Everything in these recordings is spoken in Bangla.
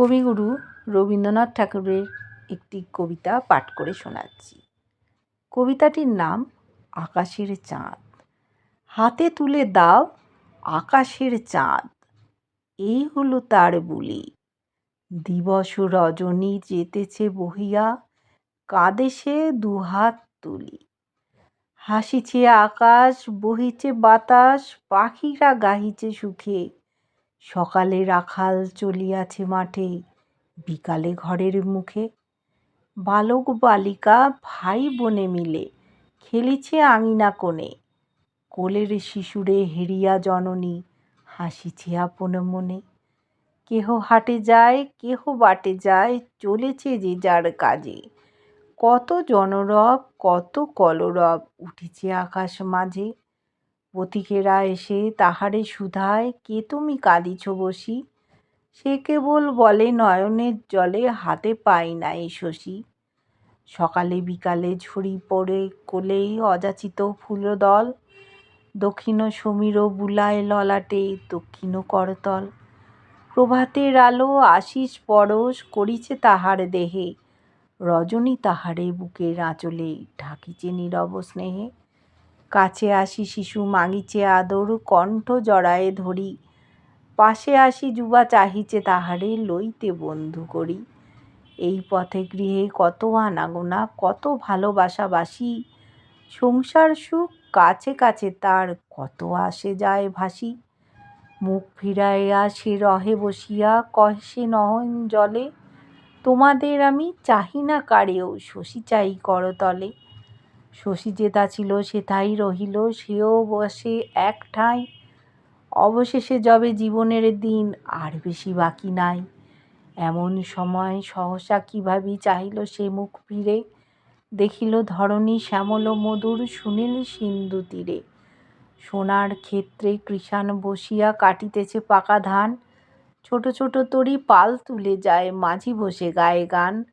কবিগুরু রবীন্দ্রনাথ ঠাকুরের একটি কবিতা পাঠ করে শোনাচ্ছি। কবিতাটির নাম আকাশের চাঁদ। হাতে তুলে দাও আকাশের চাঁদ। এই হলো তার বুলি। দিবস রজনী যেতেছে বহিয়া, কাঁদে সে দুহাত তুলি। হাসিছে আকাশ, বহিছে বাতাস, পাখিরা গাহিছে সুখে। সকালে রাখাল চলিয়াছে মাঠে, বিকালে ঘরের মুখে। বালক বালিকা ভাই বোনে মিলে খেলিছে আঙিনা কোণে। কোলের শিশুরে হেরিয়া জননী, হাসিছে আপন মনে। কেহ হাটে যায়, কেহ বাটে যায়, চলেছে যে যার কাজে। কত জনরব, কত কলরব, উঠেছে আকাশ মাঝে। পথিকেরা এসে তাহারে সুধায় কে তুমি কাঁদিছ বসি? সে কেবল বলে নয়নের জলে হাতে পাই নাই শশী। সকালে বিকালে ঝরি পড়ে কোলেই অযাচিত ফুলদল। দক্ষিণ সমীর বুলায় ললাটে দক্ষিণ করতল। প্রভাতের আলো আশিস পরশ করিছে তাহার দেহে। রজনী তাহারে বুকের আঁচলে ঢাকিছে নীরব স্নেহে। কাছে আসি শিশু মাগিছে আদর, কণ্ঠ জড়ায়ে ধরি। পাশে আসি যুবা চাহিছে তাহারে লইতে বন্ধু করি। এই পথে গৃহে কত আনাগোনা, কত ভালোবাসাবাসি সংসার সুখ কাছে কাছে তার কত আসে যায় ভাসি। মুখ ফিরাইয়া সে রহে বসিয়া, কহে সে নয়ন জলে, তোমাদের আমি চাহি না কারেও শশী চাই করতলে। শশী যেথা ছিল সেথাই রহিল, সেও বসে এক ঠাঁই। অবশেষে যবে জীবনের দিন, আর বেশি বাকি নাই। এমন সময় সহসা কী ভাবি চাহিল সে মুখ ফিরে? দেখিল ধরণী শ্যামল মধুর সুনীল সিন্ধু তীরে। সোনার ক্ষেত্রে কৃষাণ বসিয়া কাটিতেছে পাকা ধান। ছোট ছোট তরি পাল তুলে যায়, মাঝি বসে গায়ে গান।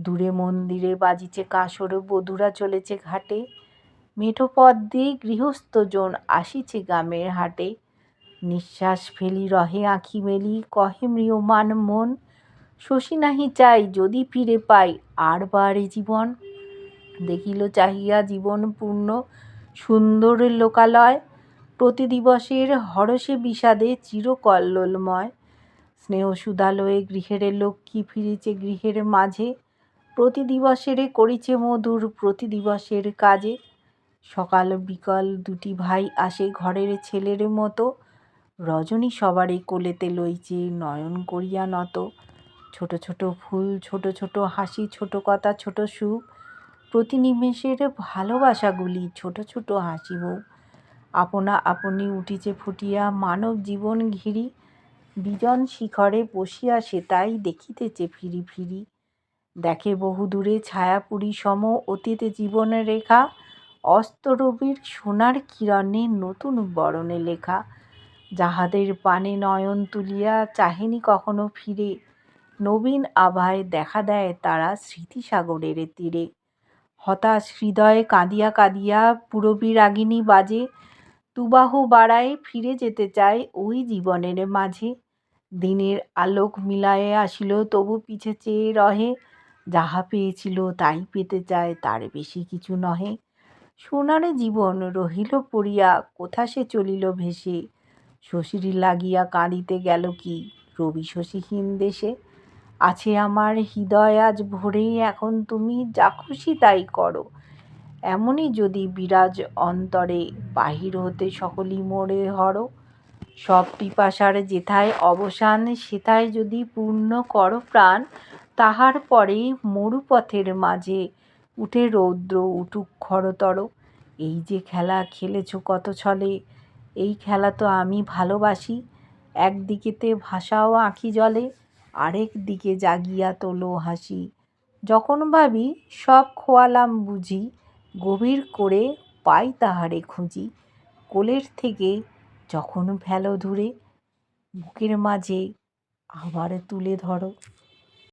দূরে মন্দিরে বাজিছে কাসর, বধুরা চলেছে ঘাটে। মেঠো পথ দিয়ে গৃহস্থজন আসিছে গ্রামের হাটে। নিঃশ্বাস ফেলি, রহে আঁখি মেলি, কহে ম্রিয়মান মন, শশী নাহি চাই যদি ফিরে পাই আর বারে জীবন। দেখিল চাহিয়া জীবন পূর্ণ, সুন্দর লোকালয়। প্রতি দিবসের হরষে বিষাদে চিরকল্লোলময়। স্নেহ সুদালয়ে গৃহের লক্ষ্মী ফিরিছে গৃহের মাঝে। প্রতি দিবসেরে করিছে মধুর প্রতি দিবসের কাজে। সকাল বিকাল দুটি ভাই আসে ঘরের ছেলের মতো। রজনী সবারই কোলেতে লইছে নয়ন করিয়া নত। ছোট ছোট ফুল, ছোট ছোট হাসি, ছোট কথা, ছোট সুখ। প্রতি নিমেষের ভালোবাসাগুলি ছোট ছোট হাসি মুখ আপনা আপনি উঠিছে ফুটিয়া মানব জীবন ঘিরি। বিজন শিখরে বসিয়া সে তাই দেখিতেছে ফিরি ফিরি। দেখে বহুদূরে ছায়াপুরী সম অতীতে জীবনের রেখা অস্তরবির সোনার কিরণে নতুন বরণে লেখা। যাহাদের পানে নয়ন তুলিয়া চাহেনি কখনো ফিরে, নবীন আভায় দেখা দেয় তারা স্মৃতিসাগরের তীরে। হতাশ হৃদয়ে কাঁদিয়া কাঁদিয়া পুরবী রাগিনী বাজে তুবাহু বাড়ায় ফিরে যেতে চায় ওই জীবনের মাঝে। দিনের আলোক মিলায়ে আসিল তবু পিছে চেয়ে রহে যাহা পেয়েছিল তাই পেতে চায়, তার বেশি কিছু নহে। সোনার জীবন রহিল পড়িয়া, কোথা সে চলিল ভেসে? শশীর লাগিয়া কাঁদিতে গেল কি? রবি শশীহীন দেশে। আছে আমার হৃদয়, আজ ভরে এখন তুমি যা খুশি তাই করো। এমনই যদি বিরাজ অন্তরে, বাহির হতে সকলই মোড়ে হরো। সব পিপাসার যেথায় অবসান, সেথায় যদি পূর্ণ করো প্রাণ তাহার পরে মরুপথের মাঝে উঠে রৌদ্র উঠুক খরতর। এই যে খেলা খেলেছ কত ছলে, এই খেলা তো আমি ভালোবাসি। একদিকেতে ভাষাও আঁখি জলে, আরেক দিকে জাগিয়া তোলো হাসি। যখন ভাবি সব খোয়ালাম বুঝি, গভীর করে পাই তাহারে খুঁজি। কোলের থেকে যখন ফেলো দূরে, বুকের মাঝে আবার তুলে ধরো।